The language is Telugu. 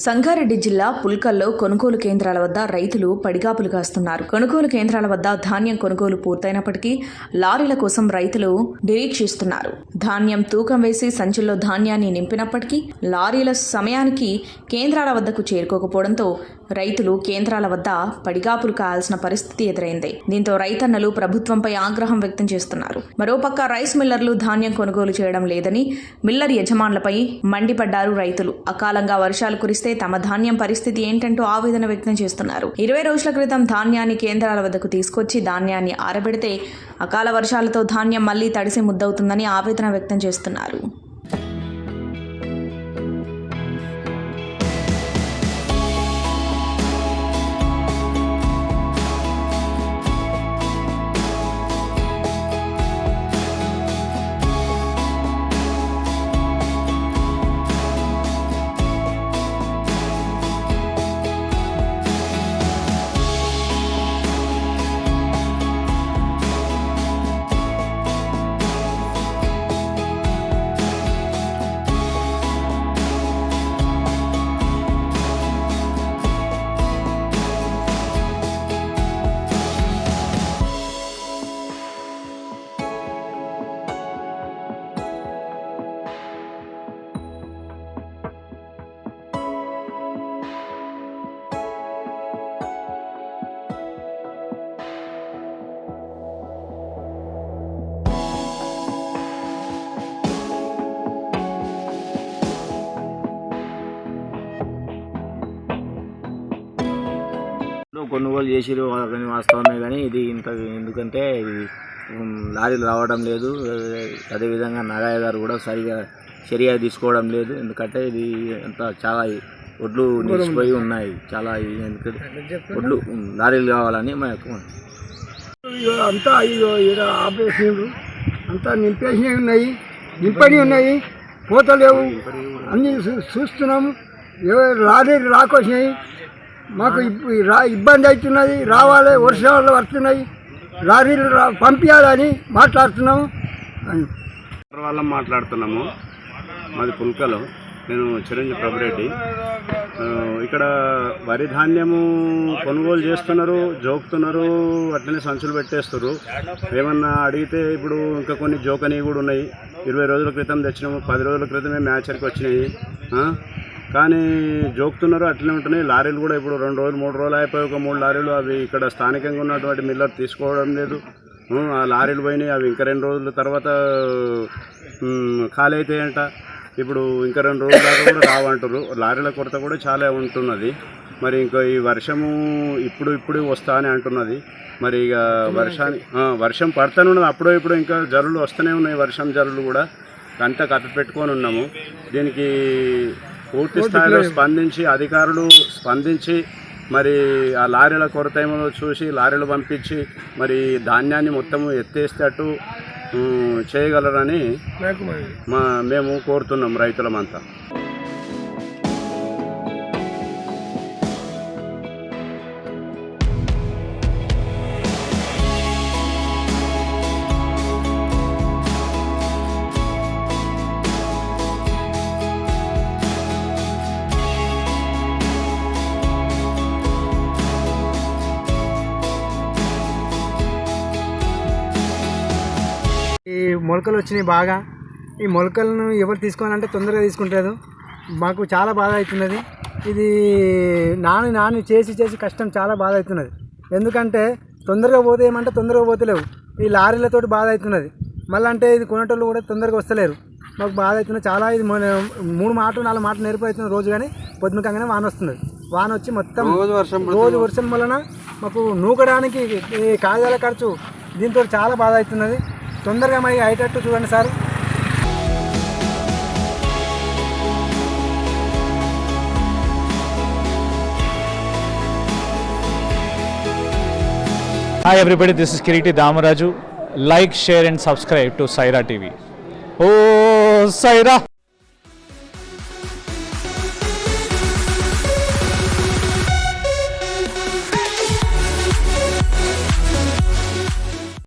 సంగారెడ్డి జిల్లా పుల్కల్లో కొనుగోలు కేంద్రాల వద్ద రైతులు పడిగాపులు కాస్తున్నారు. కొనుగోలు కేంద్రాల వద్ద ధాన్యం కొనుగోలు పూర్తయినప్పటికీ లారీల కోసం రైతులు నిరీక్షిస్తున్నారు. ధాన్యం తూకం వేసి సంచుల్లో ధాన్యాన్ని నింపినప్పటికీ లారీల సమయానికి కేంద్రాల వద్దకు చేరుకోకపోవడంతో రైతులు కేంద్రాల వద్ద పడిగాపులు కావాల్సిన పరిస్థితి ఎదురైంది. దీంతో రైతన్నలు ప్రభుత్వంపై ఆగ్రహం వ్యక్తం చేస్తున్నారు. మరోపక్క రైస్ మిల్లర్లు ధాన్యం కొనుగోలు చేయడం లేదని మిల్లర్ యజమానులపై మండిపడ్డారు రైతులు. అకాలంగా వర్షాలు కురిస్తే తమ ధాన్యం పరిస్థితి ఏంటంటూ ఆవేదన వ్యక్తం చేస్తున్నారు. ఇరవై రోజుల క్రితం ధాన్యాన్ని కేంద్రాల వద్దకు తీసుకొచ్చి ధాన్యాన్ని ఆరబెడితే అకాల వర్షాలతో ధాన్యం మళ్ళీ తడిసి ముద్దవుతుందని ఆవేదన వ్యక్తం చేస్తున్నారు. కొనుగోలు చేసిరు కానీ వాస్తవమే కానీ ఇది ఇంత ఎందుకంటే ఇది లారీలు రావడం లేదు. అదేవిధంగా నాగయ్య గారు కూడా సరిగా చర్య తీసుకోవడం లేదు. ఎందుకంటే ఇది అంత చాలా ఒడ్లు నిలిచిపోయి ఉన్నాయి. చాలా ఎందుకంటే ఒడ్లు లారీలు కావాలని మా యొక్క అంతా ఇగో ఈడ అంతా నింపేసినవి ఉన్నాయి. నింపని ఉన్నాయి. పోతలేవు. అన్నీ చూ- చూస్తున్నాము. లారీలు రాకొచ్చినాయి. మాకు ఇబ్బంది అవుతున్నది. రావాలి వర్షాలు వస్తున్నాయి. లారీలు పంపించాలని మాట్లాడుతున్నాము అని. వాళ్ళం మాట్లాడుతున్నాము. మాది పుల్కలో. నేను చిరంజీవి ప్రభురెడ్డి. ఇక్కడ వరి ధాన్యము కొనుగోలు చేస్తున్నారు జోకుతున్నారు అట్లనే సంచులు పెట్టేస్తారు ఏమన్నా అడిగితే ఇప్పుడు ఇంకా కొన్ని జోకని కూడా ఉన్నాయి. ఇరవై రోజుల క్రితం తెచ్చినాము పది రోజుల క్రితమే మ్యాచర్కి వచ్చినాయి. కానీ జోకుతున్నారు అట్లనే ఉంటున్నాయి. లారీలు కూడా ఇప్పుడు రెండు రోజులు మూడు రోజులు అయిపోయి ఒక మూడు లారీలు అవి ఇక్కడ స్థానికంగా ఉన్నటువంటి మిల్లర్ తీసుకోవడం లేదు. ఆ లారీలు పోయినాయి అవి ఇంకా రెండు రోజుల తర్వాత ఖాళీ అవుతాయంట ఇప్పుడు ఇంకా రెండు రోజుల దాకా కూడా రావంటారు లారీల కొరత కూడా చాలా ఉంటున్నది. మరి ఇంకా ఈ వర్షము ఇప్పుడు ఇప్పుడు వస్తా అని అంటున్నది. మరి ఇక వర్షాన్ని వర్షం పడుతూనే ఉన్నది అప్పుడో ఇప్పుడు ఇంకా జరులు వస్తూనే ఉన్నాయి వర్షం జరులు కూడా. అంతా కప్పి పెట్టుకొని ఉన్నాము. దీనికి పూర్తి స్థాయిలో స్పందించి అధికారులు స్పందించి మరి ఆ లారీల కొరత ఏమో చూసి లారీలు పంపించి మరి ధాన్యాన్ని మొత్తము ఎత్తేసేటట్టు చేయగలరని మా మేము కోరుతున్నాం రైతులమంతా. మొలకలు వచ్చినాయి బాగా. ఈ మొలకలను ఎవరు తీసుకోవాలంటే తొందరగా తీసుకుంటారు. మాకు చాలా బాధ అవుతున్నది. ఇది నాని నాని చేసి చేసి కష్టం చాలా బాధ అవుతున్నది. ఎందుకంటే తొందరగా పోతే ఏమంటే తొందరగా పోతలేవు. ఈ లారీలతోటి బాధ అవుతున్నది. మళ్ళీ అంటే ఇది కొనేటోళ్ళు కూడా తొందరగా వస్తలేరు. మాకు బాధ అవుతున్నది చాలా ఇది మూడు మాటలు నాలుగు మాటలు నేర్పు అవుతుంది రోజు కానీ పొద్దునకంగానే వాన వస్తున్నది వాన వచ్చి మొత్తం రోజు వర్షం రోజు వర్షం వలన మాకు నూకడానికి ఈ కాగితాల ఖర్చు దీంతో చాలా బాధ అవుతున్నది. తొందరగా మరి అయ్యేటట్టు చూడండి sir. Hi everybody this is Kireeti Damaraju like share and subscribe to Saira TV oh Sye Raa